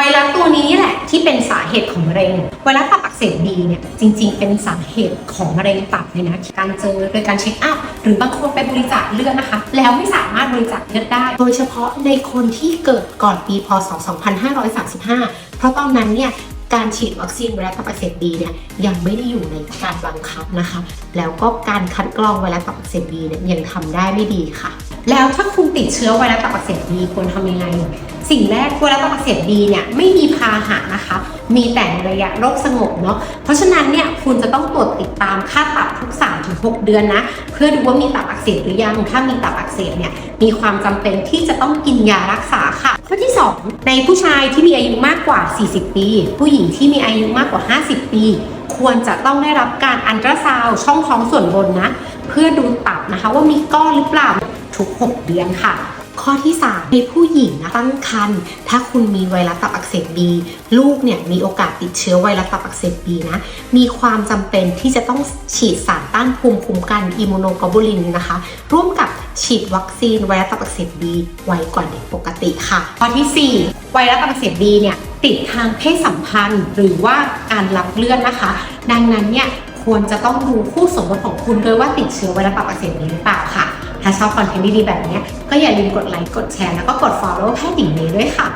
ไวรัสตัวนี้นี่แหละที่เป็นสาเหตุของมะเร็งไวรัสตับอักเสบบีเนี่ยจริง ๆ เป็นสาเหตุของมะเร็งตับเลยนะการเจอโดยการเช็คอัพหรือบางคนไปบริจาคเลือดนะคะ แล้วไม่สามารถบริจาคเลือดได้ โดยเฉพาะในคนที่เกิดก่อนปีพศ 2535 เพราะตอนนั้นเนี่ยการฉีดวัคซีนไวรัสตับอักเสบบีเนี่ยยังไม่ได้อยู่ในการบังคับนะคะ แล้วก็การคัดกรองไวรัสตับอักเสบบีเนี่ยยังทำได้ไม่ดีค่ะ แล้วถ้าคุณ ติดเชื้อไวรัสตับอักเสบบีควรทำยังไง สิ่งแรกไวรัสตับอักเสบบีเนี่ยไม่มีพาหะนะคะ มีแต่ในระยะโรคสงบเนาะเพราะฉะนั้นเนี่ยคุณจะต้องตรวจติดตามค่าตับทุก 3-6 เดือนนะ เพื่อดูว่ามีตับอักเสบหรือยังถ้ามีตับอักเสบเนี่ยมีความจำเป็นที่จะต้องกินยารักษาค่ะข้อที่ 2 ในผู้ชายที่มีอายุมากกว่า 40 ปี ผู้หญิงที่มีอายุมากกว่า 50 ปี ควรจะต้องได้รับการอันตราซาวด์ช่องท้องส่วนบนนะ เพื่อดูตับนะคะว่ามีก้อนหรือเปล่า ทุก 6 เดือนค่ะ ข้อที่ 3 ในผู้หญิงนะตั้งครรภ์ถ้าคุณมีไวรัสตับอักเสบบีลูกเนี่ยมีโอกาสติดเชื้อไวรัสตับอักเสบบีนะ มีความจำเป็นที่จะต้องฉีดสารต้านภูมิคุ้มกันอิมมูโนกลบูลินนะคะ ร่วมกับฉีดวัคซีนไวรัสตับอักเสบบีไว้ก่อนเด็กปกติค่ะ ข้อที่ 4 ไวรัสตับอักเสบบีเนี่ยติดทางเพศสัมพันธ์ หรือว่าการรับเลือดนะคะ ดังนั้นเนี่ยควรจะต้องดูคู่สมรสของคุณด้วยว่าติดเชื้อไวรัสตับอักเสบบีหรือเปล่าค่ะ ถ้าชอบคอนเทนต์ดีๆแบบนี้ก็อย่าลืมกดไลค์กดแชร์แล้วก็กด follow แพทย์หญิงนี้ด้วยค่ะ